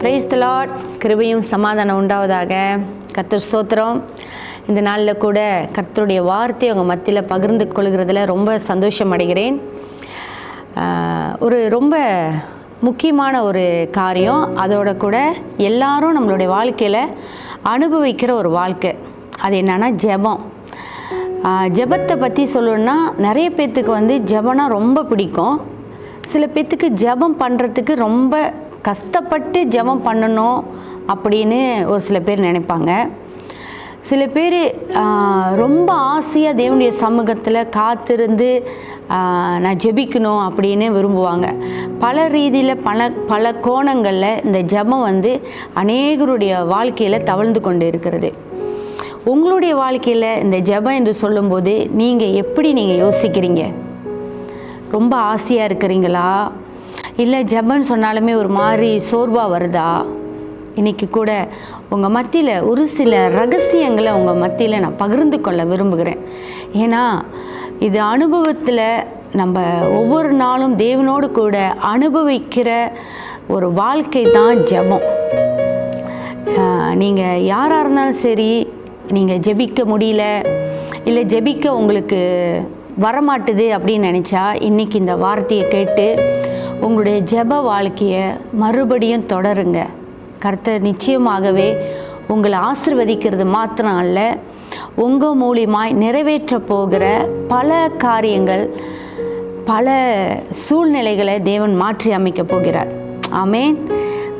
Price தலாட் கிருபையும் சமாதானம் உண்டாவதாக. கத்தர் சோத்திரம் இந்த நாளில் கூட கர்த்தருடைய வார்த்தையை அவங்க மத்தியில் பகிர்ந்து கொள்கிறதுல ரொம்ப சந்தோஷம் அடைகிறேன். ஒரு ரொம்ப முக்கியமான ஒரு காரியம். அதோட கூட எல்லாரும் நம்மளுடைய வாழ்க்கையில் அனுபவிக்கிற ஒரு வாழ்க்கை. அது என்னன்னா ஜெபம். ஜெபத்தை பற்றி சொல்லணும்னா நிறைய பேர்த்துக்கு வந்து ஜெபம்னா ரொம்ப பிடிக்கும். சில பேர்த்துக்கு ஜெபம் பண்ணுறதுக்கு ரொம்ப கஷ்டப்பட்டு ஜபம் பண்ணணும் அப்படின்னு ஒரு சில பேர் நினைப்பாங்க. சில பேர் ரொம்ப ஆசையாக தேவனுடைய சமூகத்தில் காத்திருந்து நான் ஜெபிக்கணும் அப்படின்னு விரும்புவாங்க. பல ரீதியில் பல பல கோணங்களில் இந்த ஜபம் வந்து அநேகருடைய வாழ்க்கையில் தவழ்ந்து கொண்டு இருக்கிறது. உங்களுடைய வாழ்க்கையில் இந்த ஜபம் என்று சொல்லும்போது நீங்கள் எப்படி நீங்கள் யோசிக்கிறீங்க? ரொம்ப ஆசையாக இருக்கிறீங்களா? இல்லை ஜெபம்னு சொன்னாலுமே ஒரு மாதிரி சோர்வாக வருதா? இன்னைக்கு கூட உங்கள் மத்தியில் ஒரு சில ரகசியங்களை உங்கள் மத்தியில் நான் பகிர்ந்து கொள்ள விரும்புகிறேன். ஏன்னா இது அனுபவத்தில் நம்ம ஒவ்வொரு நாளும் தேவனோடு கூட அனுபவிக்கிற ஒரு வாழ்க்கை தான் ஜெபம். நீங்கள் யாராக இருந்தாலும் சரி நீங்கள் ஜெபிக்க முடியல இல்லை ஜெபிக்க உங்களுக்கு வரமாட்டுது அப்படின்னு நினச்சா இன்றைக்கி இந்த வார்த்தையை கேட்டு உங்களுடைய ஜெப வாழ்க்கையை மறுபடியும் தொடருங்க. கர்த்தர் நிச்சயமாகவே உங்களை ஆசிர்வதிக்கிறது மாத்திரம் அல்ல உங்கள் மூலியமாய் நிறைவேற்ற போகிற பல காரியங்கள் பல சூழ்நிலைகளை தேவன் மாற்றி அமைக்கப் போகிறார். ஆமேன்.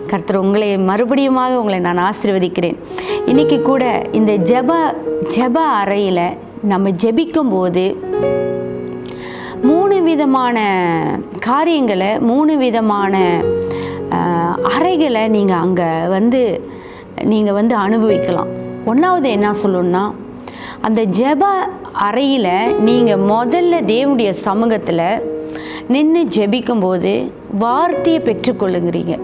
கர்த்தர் உங்களை மறுபடியுமாக உங்களை நான் ஆசீர்வதிக்கிறேன். இன்றைக்கி கூட இந்த ஜெப ஜெப அறையில் நம்ம ஜெபிக்கும் போது மூணு விதமான காரியங்களை மூணு விதமான அறைகளை நீங்கள் அங்கே வந்து நீங்கள் வந்து அனுபவிக்கலாம். ஒன்றாவது என்ன சொல்லணும்னா அந்த ஜெப அறையில் நீங்கள் முதல்ல தேவனுடைய சமூகத்தில் நின்று ஜெபிக்கும்போது வார்த்தையை பெற்றுக்கொள்ளுங்கிறீங்க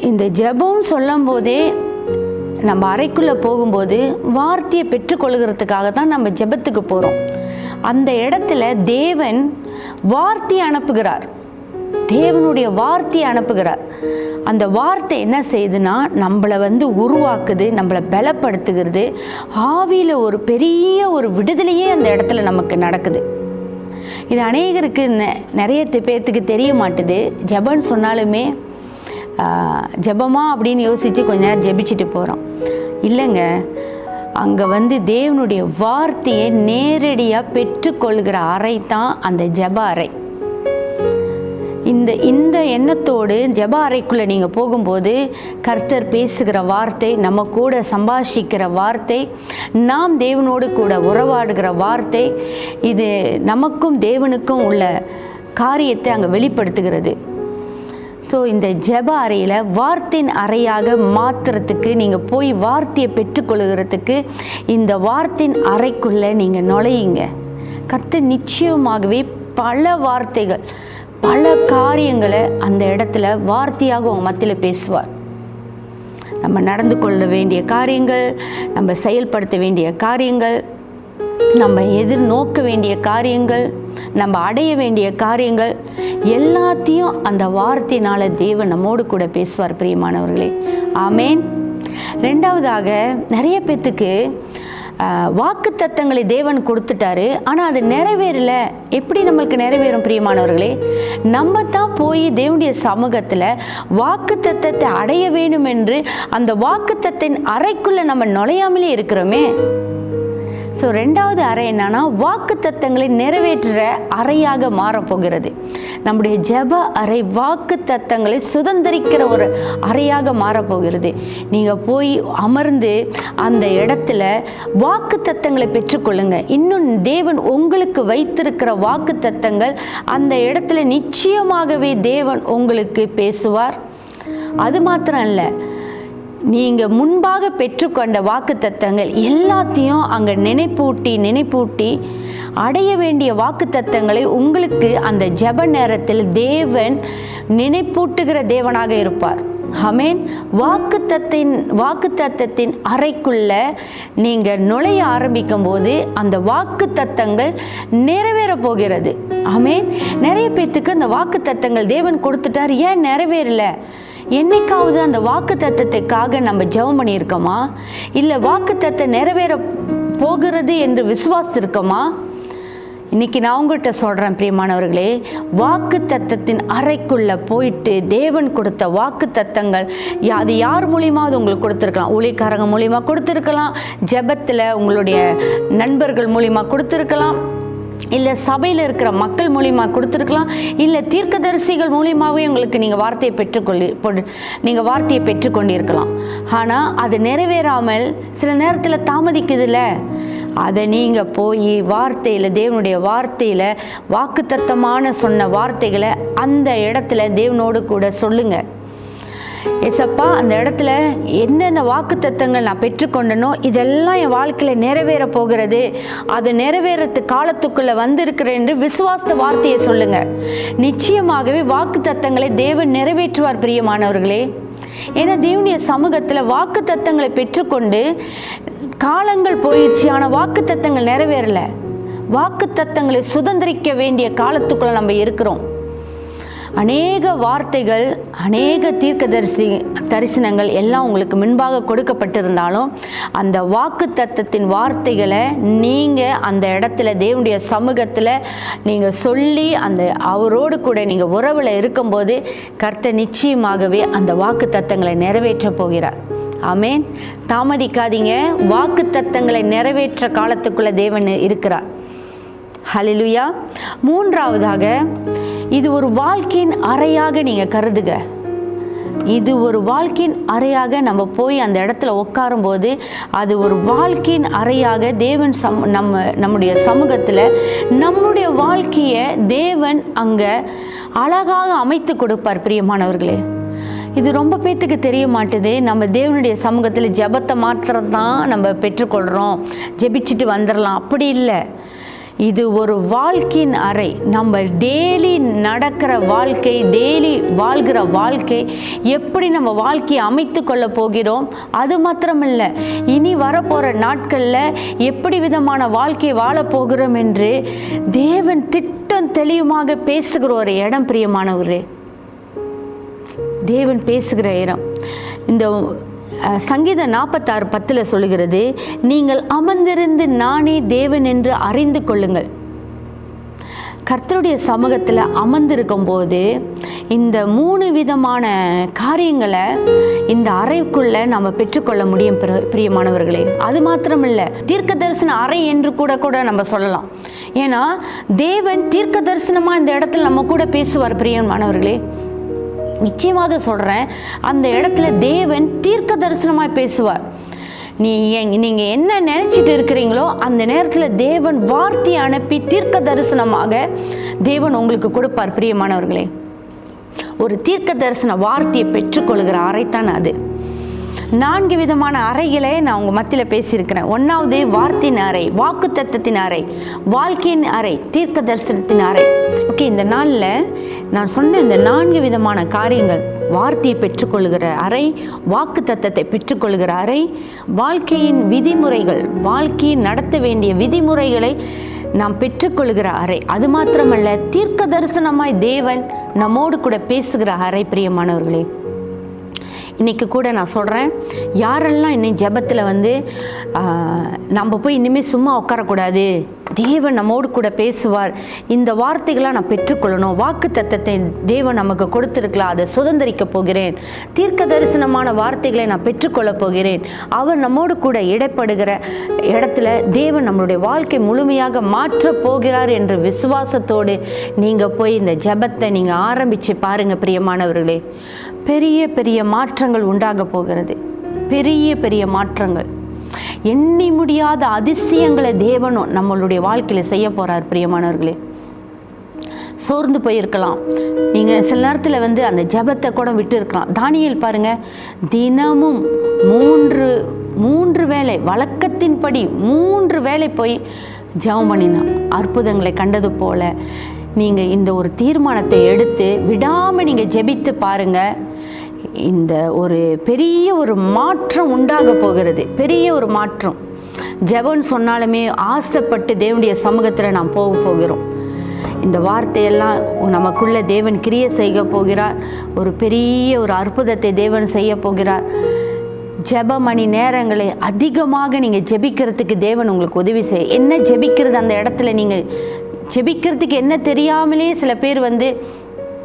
இந்த ஜெபம் சொல்லும் போதே நம்ம அறைக்குள்ளே போகும்போது வார்த்தையை பெற்றுக்கொள்கிறதுக்காக தான் நம்ம ஜெபத்துக்கு போகிறோம் அந்த இடத்துல தேவன் வார்த்தை அனுப்புகிறார். தேவனுடைய வார்த்தையை அனுப்புகிறார். அந்த வார்த்தை என்ன செய்யுதுன்னா நம்மளை வந்து உருவாக்குது நம்மளை பலப்படுத்துகிறது. ஆவியில் ஒரு பெரிய ஒரு விடுதலையே அந்த இடத்துல நமக்கு நடக்குது. இது அநேகருக்கு நெ- நிறைய பேர்த்துக்கு தெரிய மாட்டுது. ஜெபம்னு சொன்னாலுமே ஜபமா ஜெபமா அப்படின்னு யோசித்து கொஞ்ச நேரம் ஜெபிச்சுட்டு போகிறோம் இல்லைங்க அங்கே வந்து தேவனுடைய வார்த்தையை நேரடியாக பெற்றுக்கொள்கிற அறை தான் அந்த ஜெப அறை. இந்த இந்த எண்ணத்தோடு ஜெப அறைக்குள்ளே நீங்கள் போகும்போது கர்த்தர் பேசுகிற வார்த்தை நம்ம கூட சம்பாஷிக்கிற வார்த்தை நாம் தேவனோடு கூட உறவாடுகிற வார்த்தை இது நமக்கும் தேவனுக்கும் உள்ள காரியத்தை அங்கே வெளிப்படுத்துகிறது. ஸோ இந்த ஜெப அறையில் வார்த்தையின் அறையாக மாற்றுறதுக்கு நீங்கள் போய் வார்த்தையை பெற்றுக்கொள்கிறதுக்கு இந்த வார்த்தையின் அறைக்குள்ளே நீங்கள் நுழையுங்க. கற்று நிச்சயமாகவே பல வார்த்தைகள் பல காரியங்களை அந்த இடத்துல வார்த்தையாக உங்கள் மத்தியில் பேசுவார். நம்ம நடந்து கொள்ள வேண்டிய காரியங்கள் நம்ம செயல்படுத்த வேண்டிய காரியங்கள் நம்ம எதிர்நோக்க வேண்டிய காரியங்கள் நம்ம அடைய வேண்டிய காரியங்கள் எல்லாத்தையும் அந்த வார்த்தையினால தேவன் நம்மோடு கூட பேசுவார் பிரியமானவர்களே. ஆமேன். ரெண்டாவதாக நிறைய பேத்துக்கு வாக்கு தத்தங்களை தேவன் கொடுத்துட்டாரு. ஆனால் அது நிறைவேறல. எப்படி நம்மளுக்கு நிறைவேறும் பிரியமானவர்களே? நம்ம தான் போய் தேவனுடைய சமூகத்தில் வாக்கு தத்தத்தை அடைய வேண்டும் என்று அந்த வாக்கு அறைக்குள்ளே நம்ம நுழையாமலே இருக்கிறோமே. ஸோ ரெண்டாவது அறை என்னன்னா வாக்கு தத்தங்களை நிறைவேற்றுற அறையாக மாறப்போகிறது நம்முடைய ஜெப அறை வாக்கு தத்தங்களை சுதந்திரிக்கிற ஒரு அறையாக மாறப்போகிறது நீங்கள் போய் அமர்ந்து அந்த இடத்துல வாக்கு தத்தங்களை பெற்றுக்கொள்ளுங்க. இன்னும் தேவன் உங்களுக்கு வைத்திருக்கிற வாக்கு தத்தங்கள் அந்த இடத்துல நிச்சயமாகவே தேவன் உங்களுக்கு பேசுவார். அது மாத்திரம் இல்லை நீங்கள் முன்பாக பெற்றுக்கொண்ட வாக்குத்தத்தங்கள் எல்லாத்தையும் அங்கே நினைப்பூட்டி நினைப்பூட்டி அடைய வேண்டிய வாக்குத்தத்தங்களை உங்களுக்கு அந்த ஜெப நேரத்தில் தேவன் நினைப்பூட்டுகிற தேவனாக இருப்பார். ஹமேன் வாக்குத்தத்தின் வாக்குத்தத்தத்தின் அறைக்குள்ள நீங்கள் நுழைய ஆரம்பிக்கும் போது அந்த வாக்குத்தத்தங்கள் நிறைவேற போகிறது. ஹமேன் நிறைய பேத்துக்கு அந்த வாக்குத்தத்தங்கள் தேவன் கொடுத்துட்டார். ஏன் நிறைவேறல? என்னைக்காவது அந்த வாக்கு தத்தத்துக்காக நம்ம ஜெபம் பண்ணியிருக்கோமா? இல்லை வாக்கு தத்தம் நிறைவேற போகிறது என்று விசுவாசித்திருக்கோமா? இன்னைக்கு நான் உங்கள்கிட்ட சொல்கிறேன் பிரியமானவர்களே வாக்கு தத்தத்தின் அறைக்குள்ளே போயிட்டு தேவன் கொடுத்த வாக்கு தத்தங்கள் அது யார் மூலியமாவது உங்களுக்கு கொடுத்துருக்கலாம்? ஊழிக்காரங்க மூலியமாக கொடுத்துருக்கலாம் ஜெபத்தில் உங்களுடைய நண்பர்கள் மூலியமாக கொடுத்துருக்கலாம் இல்லை சபையில் இருக்கிற மக்கள் மூலியமாக கொடுத்துருக்கலாம். இல்லை தீர்க்கதரிசிகள் மூலியமாகவே உங்களுக்கு நீங்கள் வார்த்தையை பெற்றுக்கொள்ளி நீங்கள் வார்த்தையை பெற்றுக்கொண்டிருக்கலாம். ஆனால் அது நிறைவேறாமல் சில நேரத்தில் தாமதிக்குதுல்ல. அதை நீங்கள் போய் வார்த்தையில் தேவனுடைய வார்த்தையில் வாக்குத்தத்தமான சொன்ன வார்த்தைகளை அந்த இடத்துல தேவனோடு கூட சொல்லுங்கள் எசப்பா அந்த இடத்துல என்னென்ன வாக்குத்தத்தங்கள் நான் பெற்றுக்கொண்டனோ இதெல்லாம் என் வாழ்க்கையில் நிறைவேற போகிறது. அது நிறைவேறத்து காலத்துக்குள்ளே வந்திருக்கிறேன் என்று விசுவாச வார்த்தையை சொல்லுங்க. நிச்சயமாகவே வாக்குத்தத்தங்களை தேவன் நிறைவேற்றுவார் பிரியமானவர்களே. ஏன்னா தேவனுடைய சமூகத்தில் வாக்கு தத்தங்களை பெற்றுக்கொண்டு காலங்கள் போயிடுச்சு ஆனால் வாக்கு தத்தங்கள் நிறைவேறலை. வாக்கு தத்தங்களை சுதந்திரிக்க வேண்டிய காலத்துக்குள்ளே நம்ம இருக்கிறோம். அநேக வார்த்தைகள் அநேக தீர்க்கதரிசி தரிசனங்கள் எல்லாம் உங்களுக்கு முன்பாக கொடுக்கப்பட்டிருந்தாலும் அந்த வாக்கு தத்தத்தின் வார்த்தைகளை நீங்கள் அந்த இடத்துல தேவனுடைய சமூகத்தில் நீங்கள் சொல்லி அந்த அவரோடு கூட நீங்கள் உறவில் இருக்கும்போது கர்த்தர் நிச்சயமாகவே அந்த வாக்கு தத்தங்களை நிறைவேற்ற போகிறார். ஆமேன். தாமதிக்காதீங்க. வாக்கு தத்தங்களை நிறைவேற்ற காலத்துக்குள்ள தேவன் இருக்கிறார். ஹலிலுயா மூன்றாவதாக இது ஒரு வாழ்க்கையின் அறையாக நீங்கள் கருதுக. இது ஒரு வாழ்க்கையின் அறையாக நம்ம போய் அந்த இடத்துல உட்காரும்போது அது ஒரு வாழ்க்கையின் அறையாக தேவன் சம் நம்ம நம்முடைய சமூகத்தில் நம்முடைய வாழ்க்கையை தேவன் அங்கே அழகாக அமைத்து கொடுப்பார் பிரியமானவர்களே. இது ரொம்ப பேத்துக்கு தெரிய மாட்டுது. நம்ம தேவனுடைய சமூகத்தில் ஜெபத்தை மாத்திரம் தான் நம்ம பெற்றுக்கொள்கிறோம் ஜெபிச்சுட்டு வந்துடலாம் அப்படி இல்லை. இது ஒரு வாழ்க்கையின் அறை. நம்ம டெய்லி நடக்கிற வாழ்க்கை டெய்லி வாழ்கிற வாழ்க்கை எப்படி நம்ம வாழ்க்கையை அமைத்து கொள்ள போகிறோம்? அது மாத்திரமில்லை. இனி வரப்போகிற நாட்களில் எப்படி விதமான வாழ்க்கையை வாழப் போகிறோம் என்று தேவன் திட்டம் தெளிவுமாக பேசுகிற ஒரு இடம் பிரியமானவரே தேவன் பேசுகிற இடம். இந்த சங்கீத சங்கீதம் நாற்பத்தாறு பத்தில் சொல்லுகிறது நீங்கள் அமர்ந்திருந்து நானே தேவன் என்று அறிந்து கொள்ளுங்கள். கர்த்தருடைய சமூகத்தில் அமர்ந்திருக்கும் போது இந்த மூணு விதமான காரியங்களை இந்த அறைக்குள்ள நம்ம பெற்றுக்கொள்ள முடியும் பிர- பிரியமானவர்களே. அது மாத்திரமில்லை தீர்க்க தரிசன அறை என்று கூட கூட நம்ம சொல்லலாம். ஏன்னா தேவன் தீர்க்க தரிசனமாக இந்த இடத்துல நம்ம கூட பேசுவார் பிரியமானவர்களே. நிச்சயமாக சொல்கிறேன் அந்த இடத்துல தேவன் தீர்க்க தரிசனமாக பேசுவார். நீ எங் நீங்கள் என்ன நினச்சிட்டு இருக்கிறீங்களோ அந்த நேரத்தில் தேவன் வார்த்தை அனுப்பி தீர்க்க தரிசனமாக தேவன் உங்களுக்கு கொடுப்பார் பிரியமானவர்களே. ஒரு தீர்க்க தரிசன வார்த்தையை பெற்றுக்கொள்கிற அறைத்தான் அது. நான்கு விதமான அறைகளை நான் உங்கள் மத்தியில் பேசியிருக்கிறேன். ஒன்றாவது வார்த்தையின் அறை வாக்கு தத்தத்தின் அறை வாழ்க்கையின் அறை தீர்க்க தரிசனத்தின் அறை. ஓகே இந்த நாளில் நான் சொன்ன இந்த நான்கு விதமான காரியங்கள் வார்த்தையை பெற்றுக்கொள்கிற அறை வாக்கு தத்தத்தை பெற்றுக்கொள்கிற அறை வாழ்க்கையின் விதிமுறைகள் வாழ்க்கையை நடத்த வேண்டிய விதிமுறைகளை நாம் பெற்றுக்கொள்கிற அறை. அது மாத்திரமல்ல தீர்க்க தரிசனமாய் தேவன் நம்மோடு கூட பேசுகிற அறை பிரியமானவர்களே. இன்றைக்கி கூட நான் சொல்கிறேன் யாரெல்லாம் இன்னும் ஜெபத்தில் வந்து நம்ம போய் இனிமேல் சும்மா உட்காரக்கூடாது. தேவன் நம்மோடு கூட பேசுவார். இந்த வார்த்தைகளாக நான் பெற்றுக்கொள்ளணும். வாக்கு தத்தத்தை தேவன் நமக்கு கொடுத்துருக்கலாம் அதை சுதந்திரிக்க போகிறேன். தீர்க்க தரிசனமான வார்த்தைகளை நான் பெற்றுக்கொள்ளப் போகிறேன். அவர் நம்மோடு கூட இடைப்படுகிற இடத்துல தேவன் நம்மளுடைய வாழ்க்கை முழுமையாக மாற்றப் போகிறார் என்ற விசுவாசத்தோடு நீங்கள் போய் இந்த ஜெபத்தை நீங்கள் ஆரம்பித்து பாருங்கள் பிரியமானவர்களே. பெரிய பெரிய மாற்றங்கள் உண்டாக போகிறது. பெரிய பெரிய மாற்றங்கள். எண்ணி முடியாத அதிசயங்களை தேவனும் நம்மளுடைய வாழ்க்கையில் செய்ய போகிறார் பிரியமானவர்களே. சோர்ந்து போயிருக்கலாம். நீங்கள் சில நேரத்தில் வந்து அந்த ஜெபத்தை கூட விட்டு இருக்கலாம் தானியல் பாருங்கள் தினமும் மூன்று மூன்று வேலை வழக்கத்தின்படி மூன்று வேலை போய் ஜெபம் பண்ணினான். அற்புதங்களை கண்டது போல நீங்கள் இந்த ஒரு தீர்மானத்தை எடுத்து விடாமல் நீங்கள் ஜெபித்து பாருங்கள் இந்த ஒரு பெரிய ஒரு மாற்றம் உண்டாக போகிறது. பெரிய ஒரு மாற்றம். ஜெபன் சொன்னாலுமே ஆசைப்பட்டு தேவனுடைய சமூகத்தில் நாம் போக போகிறோம். இந்த வார்த்தையெல்லாம் நமக்குள்ள தேவன் கிரிய செய்ய போகிறார். ஒரு பெரிய ஒரு அற்புதத்தை தேவன் செய்ய போகிறார். ஜெப மணி நேரங்களை அதிகமாக நீங்கள் ஜெபிக்கிறதுக்கு தேவன் உங்களுக்கு உதவி செய்ய. என்ன ஜெபிக்கிறது அந்த இடத்துல நீங்கள் ஜெபிக்கிறதுக்கு என்ன தெரியாமலே சில பேர் வந்து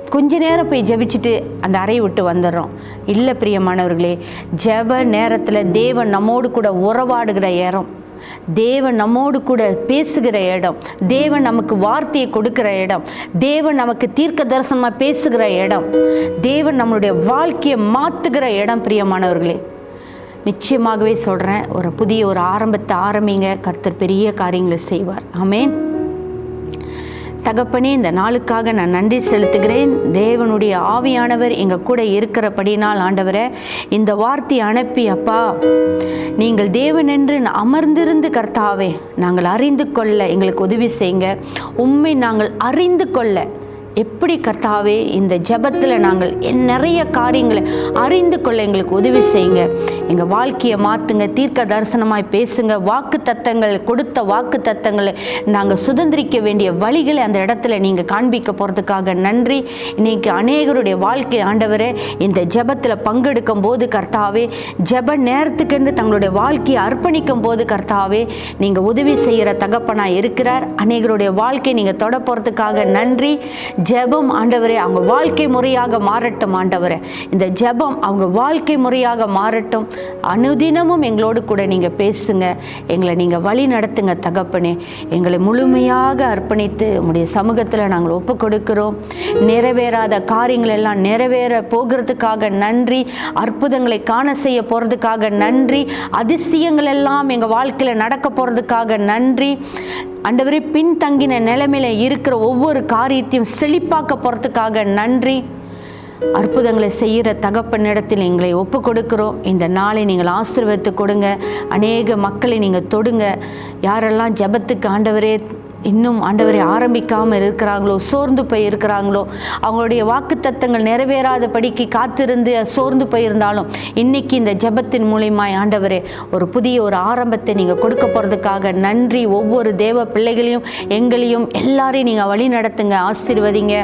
கொஞ்ச நேரம் போய் ஜெபிச்சுட்டு அந்த அறையை விட்டு வந்துடுறோம். இல்லை பிரியமானவர்களே ஜெப நேரத்தில் தேவன் நம்மோடு கூட உறவாடுகிற இடம். தேவன் நம்மோடு கூட பேசுகிற இடம். தேவன் நமக்கு வார்த்தையை கொடுக்கிற இடம். தேவன் நமக்கு தீர்க்க தரிசனமாக பேசுகிற இடம். தேவன் நம்மளுடைய வாழ்க்கையை மாற்றுகிற இடம் பிரியமானவர்களே. நிச்சயமாகவே சொல்கிறேன் ஒரு புதிய ஒரு ஆரம்பத்தை ஆரம்பிங்க. கர்த்தர் பெரிய காரியங்களை செய்வார். ஆமேன். தகப்பனே இந்த நாளுக்காக நான் நன்றி செலுத்துகிறேன். தேவனுடைய ஆவியானவர் எங்கள் கூட இருக்கிறபடினால் ஆண்டவரே இந்த வார்த்தை அனுப்பி அப்பா. நீங்கள் தேவன் என்று அமர்ந்திருந்து கர்த்தாவே நாங்கள் அறிந்து கொள்ள எங்களுக்கு உதவி செய்யுங்க. உண்மை நாங்கள் அறிந்து கொள்ள. எப்படி கர்த்தாவே இந்த ஜெபத்தில் நாங்கள் என் நிறைய காரியங்களை அறிந்து கொள்ள எங்களுக்கு உதவி செய்யுங்க. எங்கள் வாழ்க்கையை மாற்றுங்க தீர்க்க தரிசனமாய் பேசுங்க வாக்கு தத்தங்கள் கொடுத்த வாக்கு தத்தங்களை நாங்கள் சுதந்திரிக்க வேண்டிய வழிகளை அந்த இடத்துல நீங்கள் காண்பிக்க போகிறதுக்காக நன்றி. இன்னைக்கு அநேகருடைய வாழ்க்கை ஆண்டவரே இந்த ஜெபத்தில் பங்கெடுக்கும் போது கர்த்தாவே ஜெப நேரத்துக்கென்று தங்களுடைய வாழ்க்கையை அர்ப்பணிக்கும் போது கர்த்தாவே நீங்கள் உதவி செய்கிற தகப்பனாக இருக்கிறார். அநேகருடைய வாழ்க்கை நீங்கள் தொட போகிறதுக்காக நன்றி. ஜெபம் ஆண்டவரே அவங்க வாழ்க்கை முறையாக மாறட்டும் ஆண்டவரே. இந்த ஜெபம் அவங்க வாழ்க்கை முறையாக மாறட்டும். அனுதினமும் எங்களோடு கூட நீங்கள் பேசுங்க. எங்களை நீங்கள் வழி நடத்துங்க தகப்பனே. எங்களை முழுமையாக அர்ப்பணித்து உங்களுடைய சமூகத்தில் நாங்கள் ஒப்பு கொடுக்கிறோம் நிறைவேறாத காரியங்கள் எல்லாம் நிறைவேற போகிறதுக்காக நன்றி. அற்புதங்களை காண செய்ய போகிறதுக்காக நன்றி. அதிசயங்கள் எல்லாம் எங்கள் வாழ்க்கையில் நடக்க போகிறதுக்காக நன்றி. ஆண்டவரே பின்தங்கின நிலைமையில இருக்கிற ஒவ்வொரு காரியத்தையும் செழிப்பாக்க போகிறதுக்காக நன்றி. அற்புதங்களை செய்கிற தகப்பனிடத்தில் எங்களை ஒப்பு கொடுக்குறோம் இந்த நாளை நீங்கள் ஆசீர்வதித்து கொடுங்க. அநேக மக்களை நீங்கள் தொடுங்க. யாரெல்லாம் ஜெபத்துக்கு ஆண்டவரே இன்னும் ஆண்டவரை ஆரம்பிக்காமல் இருக்கிறாங்களோ சோர்ந்து போய் இருக்கிறாங்களோ அவங்களுடைய வாக்குத்தத்தங்கள் நிறைவேறாத படிக்கு காத்திருந்து சோர்ந்து போயிருந்தாலும் இன்னைக்கு இந்த ஜெபத்தின் மூலியமாய் ஆண்டவரே ஒரு புதிய ஒரு ஆரம்பத்தை நீங்கள் கொடுக்க போகிறதுக்காக நன்றி. ஒவ்வொரு தேவ பிள்ளைகளையும் எங்களையும் எல்லாரையும் நீங்கள் வழி நடத்துங்க ஆசீர்வதிங்க.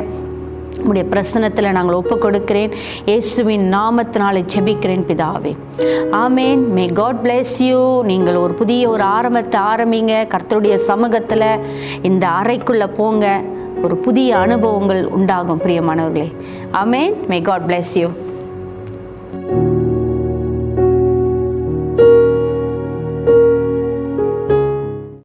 உங்களுடைய பிரசனத்தில் நாங்கள் ஒப்பு கொடுக்கிறேன் இயேசுவின் நாமத்தினாலே ஜெபிக்கிறேன் பிதாவே. ஆமேன். மே காட் bless யூ நீங்கள் ஒரு புதிய ஒரு ஆரம்பத்தை ஆரம்பிங்க. கர்த்தருடைய சமூகத்தில் இந்த அறைக்குள்ளே போங்க. ஒரு புதிய அனுபவங்கள் உண்டாகும் பிரியமானவர்களே. ஆமேன். May God bless you